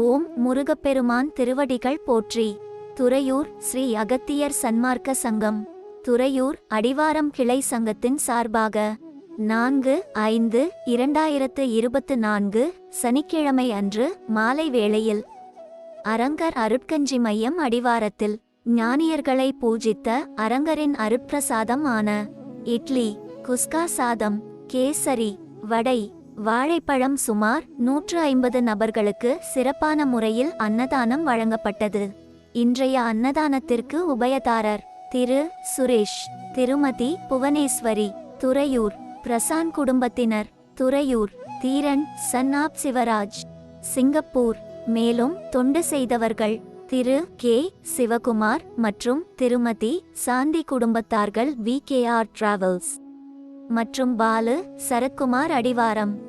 ஓம் முருகப்பெருமான் திருவடிகள் போற்றி. துறையூர் ஸ்ரீ அகத்தியர் சன்மார்க்க சங்கம். துறையூர் அடிவாரம் கிளை சங்கத்தின் சார்பாக. நான்கு ஐந்து இரண்டாயிரத்து இருபத்து நான்கு சனிக்கிழமை அன்று மாலை வேளையில் அரங்கர் அருட்கஞ்சி மையம் அடிவாரத்தில் ஞானியர்களை பூஜித்த அரங்கரின் அருட்பிரசாதம் ஆன இட்லி குஸ்கா சாதம் கேசரி வடை வாழைப்பழம் சுமார் நூற்று ஐம்பது நபர்களுக்கு சிறப்பான முறையில் அன்னதானம் வழங்கப்பட்டது. இன்றைய அன்னதானத்திற்கு உபயதாரர் திரு. சுரேஷ் திருமதி புவனேஸ்வரி துறையூர் பிரசான் குடும்பத்தினர் துறையூர் தீரன் சன்னாப் சிவராஜ் சிங்கப்பூர் மேலும் தொண்டு செய்தவர்கள் திரு. கே. சிவகுமார் மற்றும் திருமதி சாந்தி குடும்பத்தார்கள் வி. கே. ஆர். டிராவல்ஸ் மற்றும் பாலு சரத்குமார் அடிவாரம்.